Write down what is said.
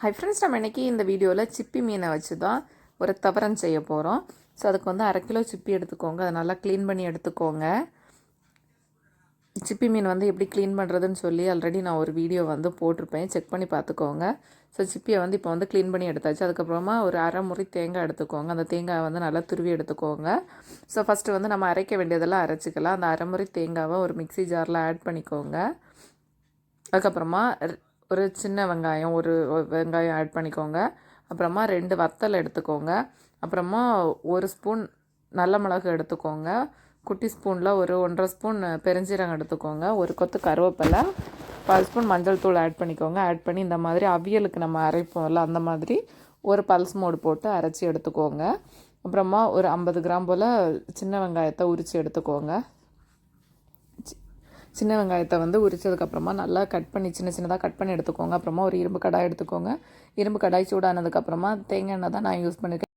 Hi friends நம்ம இன்றைக்கி இந்த வீடியோவில் சிப்பி மீனை வச்சு தான் ஒரு தவரம் செய்ய போகிறோம் ஸோ அதுக்கு வந்து அரை கிலோ சிப்பி எடுத்துக்கோங்க. அதை நல்லா க்ளீன் பண்ணி எடுத்துக்கோங்க. சிப்பி மீன் வந்து எப்படி க்ளீன் பண்ணுறதுன்னு சொல்லி ஆல்ரெடி நான் ஒரு வீடியோ வந்து போட்டிருப்பேன். செக் பண்ணி பார்த்துக்கோங்க. ஸோ சிப்பியை வந்து இப்போ வந்து க்ளீன் பண்ணி எடுத்தாச்சு. அதுக்கப்புறமா ஒரு அரை முறை தேங்காய் எடுத்துக்கோங்க. அந்த தேங்காயை வந்து நல்லா துருவி எடுத்துக்கோங்க. ஸோ ஃபஸ்ட்டு வந்து நம்ம அரைக்க வேண்டியதெல்லாம் அரைச்சிக்கலாம். அந்த அரை முறை தேங்காவை ஒரு மிக்ஸி ஜாரில் ஆட் பண்ணிக்கோங்க. அதுக்கப்புறமா ஒரு சின்ன வெங்காயம் ஒரு வெங்காயம் ஆட் பண்ணிக்கோங்க. அப்புறமா ரெண்டு வத்தல் எடுத்துக்கோங்க. அப்புறமா ஒரு ஸ்பூன் நல்ல மிளகு எடுத்துக்கோங்க. குட்டி ஸ்பூனில் ஒரு ஒன்றரை ஸ்பூன் பெருஞ்சீரகம் எடுத்துக்கோங்க. ஒரு கொத்து கருவேப்பிலை பால் ஸ்பூன் மஞ்சள் தூள் ஆட் பண்ணிக்கோங்க. ஆட் பண்ணி இந்த மாதிரி அவியலுக்கு நம்ம அரைப்போம்ல அந்த மாதிரி ஒரு பல்ஸ் மோடு போட்டு அரைச்சி எடுத்துக்கோங்க. அப்புறமா ஒரு ஐம்பது கிராம் போல் சின்ன வெங்காயத்தை உரித்து எடுத்துக்கோங்க. சின்ன வெங்காயத்தை வந்து உரிச்சதுக்கப்புறமா நல்லா கட் பண்ணி சின்ன சின்னதாக கட் பண்ணி எடுத்துக்கோங்க. அப்புறமா ஒரு இரும்பு கடாய் எடுத்துக்கோங்க. இரும்பு கடாய் சூடானதுக்கப்புறமா தேங்காய் எண்ணெய் தான் நான் யூஸ் பண்ணியிருக்கேன்